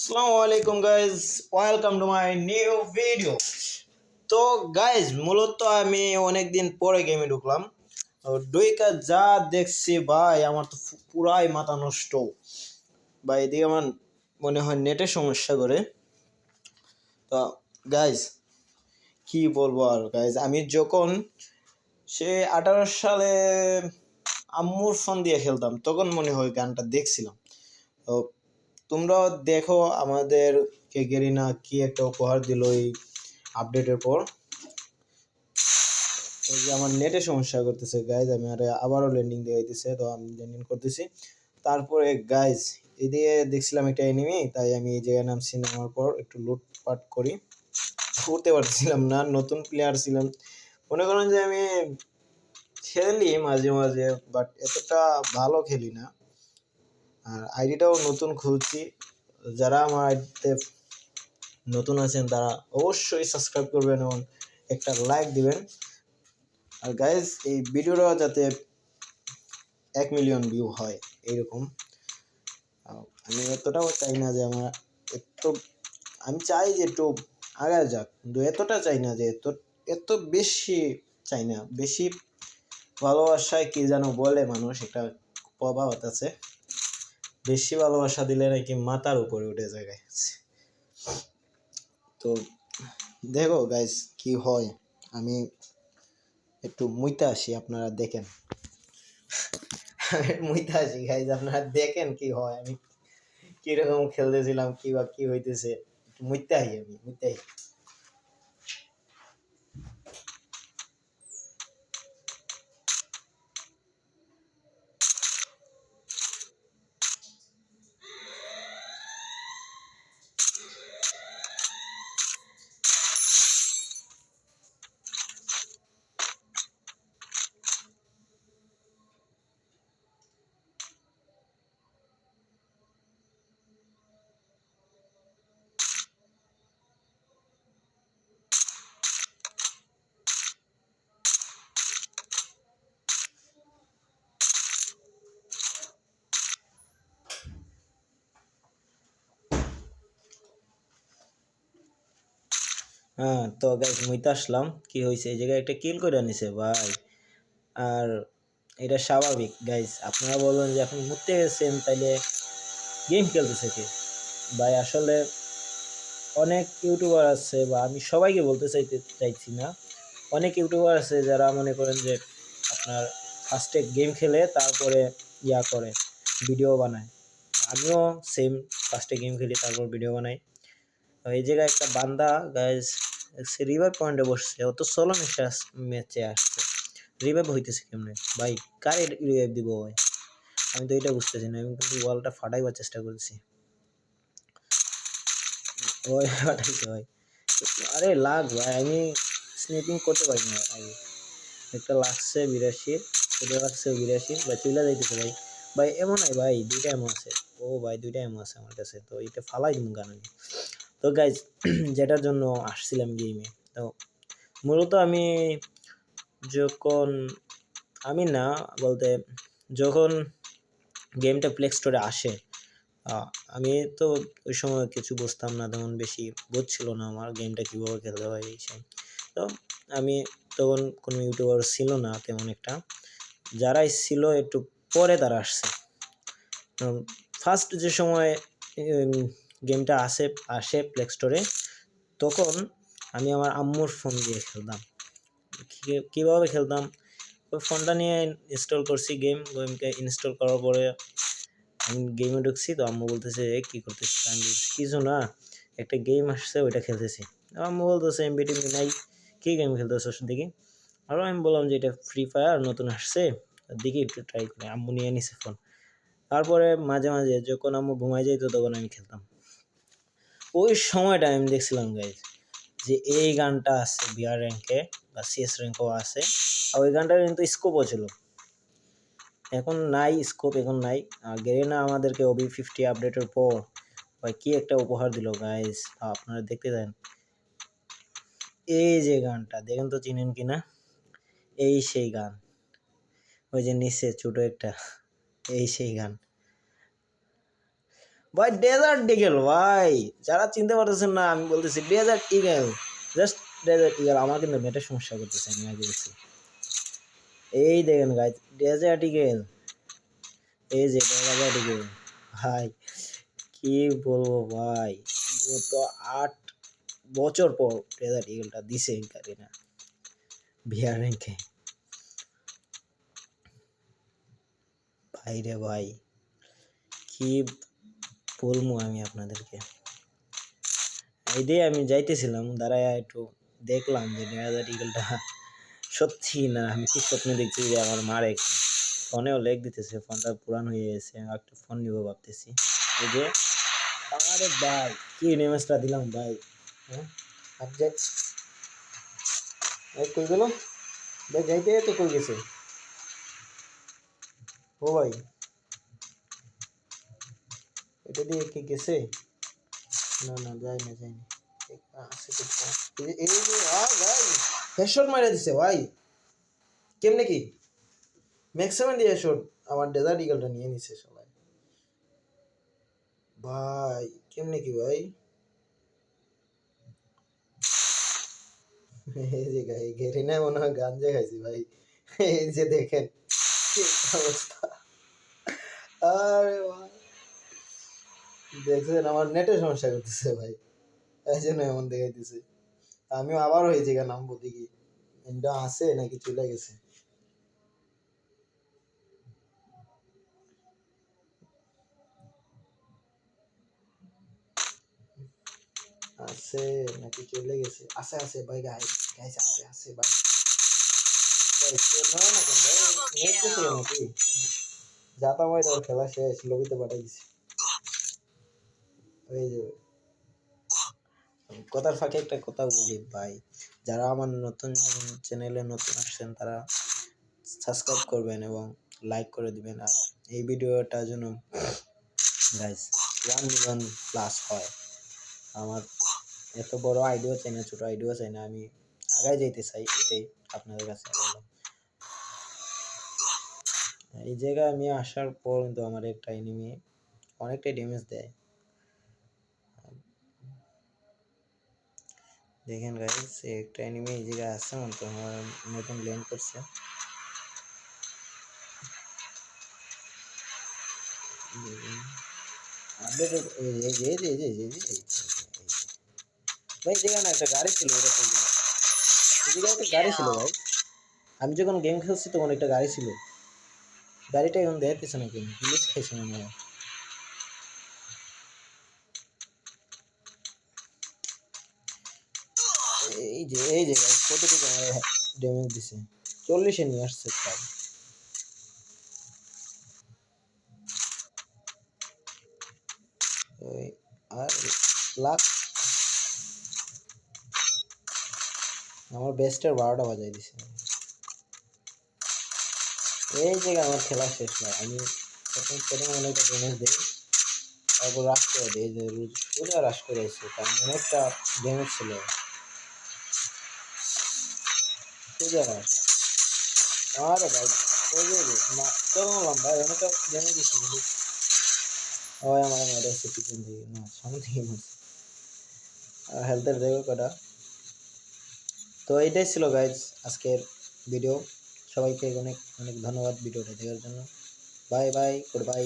আসসালামু আলাইকুম guys welcome to my new video তো গাইজ মূলত আমি অনেক দিন পরে গেমে ঢুকলাম। ডুইকা যা দেখছি, ভাই, আমার তো পুরাই মাথা নষ্ট। ভাই, এদিকে আমার মনে হয় নেটের সমস্যা করে। তো গাইজ কি বলব আর গাইজ আমি যখন সে আঠারো সালে আম্মুর ফোন দিয়ে খেলতাম, তখন মনে হয় গানটা দেখছিলাম। তোমরাও দেখো আমাদের কে গেরিনা কি একটা উপহার দিল এই আপডেটের পর। এই যে আমার নেটে সমস্যা করতেছে গাইজ আমি আরে আবারও ল্যান্ডিং দেখাইতেছে, তো আমি ল্যান্ডিং করতেছি। তারপরে গাইজ এদিকে দেখছিলাম একটা এনিমি তাই আমি এই জায়গায় নামছি, নামার পর একটু লুটপাট করি। করতে পারছিলাম না, নতুন প্লেয়ার ছিলাম। মনে করেন যে আমি খেলি মাঝে মাঝে বাট এতটা ভালো খেলি না। আর আইডিটাও নতুন খুলছি। যারা আমার আইডিতে নতুন আছেন, তারা অবশ্যই সাবস্ক্রাইব করবেন এবং একটা লাইক দিবেন। আর গাইজ এই ভিডিওটা যাতে এক মিলিয়ন ভিউ হয়, এইরকম। আমি এতটাও চাই না যে আমার এত, আমি চাই যে একটু আগায় যাক, কিন্তু এতটা চাই না যে এত এত বেশি চাই না। বেশি ভালোবাসায় কি যেন বলে মানুষ, একটা প্রভাব আছে। বেশি ভালোবাসা দিলে নাকি মাথার উপরে উঠে যায়। তো দেখো গাইস কি হয়? আমি একটু মুইতে আসি, আপনারা দেখেন। মুইতে আসি গাইজ আপনারা দেখেন কি হয়? আমি কীরকম খেলতেছিলাম, কি বা কি হইতেছে? একটু মুইতে আহি আমি, মুইতে আহি। হ্যাঁ তো গাইজ মুইতে আসলাম। কি হয়েছে এই জায়গায় একটা কিল করে আনিছে, ভাই। আর এটা স্বাভাবিক গাইজ আপনারা বলবেন যে আপনি ঘুরতে গেছেন, তাইলে গেম খেলতেছে কে? ভাই, আসলে অনেক ইউটিউবার আছে, বা আমি সবাইকে বলতে চাইতে, চাইছি না। অনেক ইউটিউবার আছে যারা মনে করেন যে আপনার ফার্স্টে গেম খেলে, তারপরে ইয়া করে ভিডিও বানায়। আমিও সেম ফার্স্টে গেম খেলি, তারপর ভিডিও বানাই। তো এই জায়গায় একটা বান্দা গাইজ সে রিভাইভ পয়েন্টে বসছে অত সোলো ম্যাচে আসছে। রিভাইভ হইতেছে কেমনে? ভাই, কারে রিভাইভ দিব ভাই আমি তো এটা বুঝতেছি না, আমি কিন্তু ওয়ালটা ফাটাইবার চেষ্টা করছি ওই, ফাটাইছে ভাই আরে লাগ ভাই, আমি স্নিপিং করতে পারি না আগে একটা লাগছে বিরাশি, এটা লাগছে বিরাশি বা চলে যাইতেছে ভাই। ভাই, এমন নাই ভাই, দুইটা এমন আছে। ও ভাই, দুইটা এমন আছে আমার কাছে, তো এটা ফালাই দিব গান আমি। তো গাইজ যেটার জন্য আসছিলাম গেমে তো মূলত আমি যখন, আমি না, বলতে যখন গেমটা প্লে স্টোরে আসে আমি তো ওই সময় কিছু বুঝতাম না, তেমন বেশি বুঝছিল না আমার গেমটা কীভাবে খেলতে হয় এই সেই তো আমি তখন কোনো ইউটিউবার ছিল না, তেমন একটা। যারাই ছিল, একটু পরে তারা আসছে। ফার্স্ট যে সময় গেমটা আসে আসে প্লে স্টোরে তখন আমি আমার আম্মুর ফোন দিয়ে খেলতাম। কীভাবে খেলতাম? ফোনটা নিয়ে ইনস্টল করছি গেম গেমকে ইনস্টল করার পরে আমি গেমে ঢুকছি তো আম্মু বলতেছে "এ, কি করতেছিস? আমি কিছু না একটা গেম আসছে ওইটা খেলতেছি। আম্মু বলতেছে এমবি টেমবি নাই কী গেম খেলতেছিস দেখি? আরও আমি বললাম যে এটা ফ্রি ফায়ার নতুন আসছে দেখি একটু ট্রাই করি। আম্মু নিয়ে নিছে ফোন তারপরে মাঝে মাঝে যখন আম্মু ঘুমাই যাইতো তখন আমি খেলতাম। ওই সময়টা আমি দেখছিলাম গাইজ যে এই গানটা আছে বিআর র্যাঙ্কে বা সিএস র্যাঙ্কও আছে। আর ওই গানটার কিন্তু স্কোপও ছিল। এখন নাই স্কোপ এখন নাই। গেরিনা আমাদেরকে ওবি ফিফটি আপডেটের পর ভাই কি একটা উপহার দিল গাইজ আপনারা দেখতে দেন। এই যে গানটা, দেখেন তো চিনেন কি না? এই সেই গান। ওই যে নিচে ছোটো একটা, এই সেই গান। ভাই ডেজার্ট ইগেল ভাই। যারা চিনতে পারতেছেন না, আমি বলতেছি desert eagle just desert eagle আমার কিন্তু নেটের সমস্যা করতেছে, আমি আগে বলছি। এই দেখেন গাইজ ডেজার্ট ইগেল এই যে ডেজার্ট ইগেল ভাই, কি বলব ভাই তো আট বছর পর ডেজার্ট ইগেলটা দিছে কারিনা ভিআর র্যাঙ্কে ভাই রে ভাই, কি বলব আমি আপনাদেরকে। এই দিয়ে আমি যাইতেছিলাম, দাঁড়ায় একটু দেখলাম যে ডেজার্ট ইগলটা সত্যি না, আমি কি স্বপ্নে দেখছি যে আমার মারে ফোনেও লেগ দিতেছে, ফোনটা পুরান হয়ে গেছে একটা ফোন নিব ভাবতেছি। এই যে, আরে ভাই, কি নেমেসটা দিলাম ভাই হ্যাঁ? কই গেল? ভাই, যাইতে তো কই গেছে? ও ভাই। এটা দিয়ে কি গেছে? না না যাই না যাই না ভাই। কেমনে কি? ম্যাক্সিমাম আমার ভাই, কেমনে কি, ভাই? এই গাই, ঘেরি মনে হয় গাঞ্জা খাইছি, ভাই। এই যে দেখেন অবস্থা। আরে ভাই। দেখছেন আমার নেটের সমস্যা করতেছে ভাই। এই জন্য এমন দেখাইতেছে। আমিও আবার হয়েছে কেন নামবো দেখি। এটা আছে নাকি চলে গেছে? আছে নাকি চলে গেছে? আছে আছে ভাই গাই গাইস আছে আছে ভাই। ভাই চল না না কেন নেট গেছে নাকি? যাতা ভাই খেলা শেষ লবিতে পাঠাই দিছি এই যে কথার ফাঁকে একটা কথা বলি ভাই, যারা আমার নতুন চ্যানেলে নতুন আসছেন তারা সাবস্ক্রাইব করবেন এবং লাইক করে দিবেন। আর এই ভিডিওটা যেন গাইস ওয়ান মিলিয়ন প্লাস হয়। আমার এত বড় আইডিও চাই না, ছোটো আইডিও চাই না, আমি আগায় যাইতে চাই, এটাই আপনাদের কাছে এই জায়গায় আমি আসার পর কিন্তু আমার একটা এনিমি অনেকটাই ড্যামেজ দেয়। দেখেন গাইস একটা এনিমি এই জায়গায় আছে তো আমার নতুন ল্যান্ড করছে গাড়ি ছিল ওটা একটা গাড়ি ছিল ভাই আমি যখন গেম খেলছি তখন একটা গাড়ি ছিল গাড়িটা এখন দেখতেছে না কেন পুলিশ খাইছে মনে হয় এই যে এই যে কতটুকু আমার ড্যামেজ দিছে? চল্লিশে নিয়ে আসছে ওই, আর লাখ। আমার বেস্টের বারোটা বাজাই দিছে। এই জায়গায় আমার খেলা শেষ হয় আমি প্রথম প্রথম অনেকটা ড্যামেজ দিই। তারপর রাশ করে দিই। যে সোজা রাশ করে এসে কারণ অনেকটা ড্যামেজ ছিল। সোজা রাশ আরে ভাই ওই যে চললাম ভাই অনেকটা ড্যামেজ দিচ্ছে কিন্তু ওই আমার মেরে এসে পিছন থেকে না সামনে থেকে মারছে আর হেলথের দেখো কটা তো এইটাই ছিল গাইজ আজকের ভিডিও সবাইকে অনেক অনেক ধন্যবাদ ভিডিওটা দেখার জন্য বাই বাই গুড বাই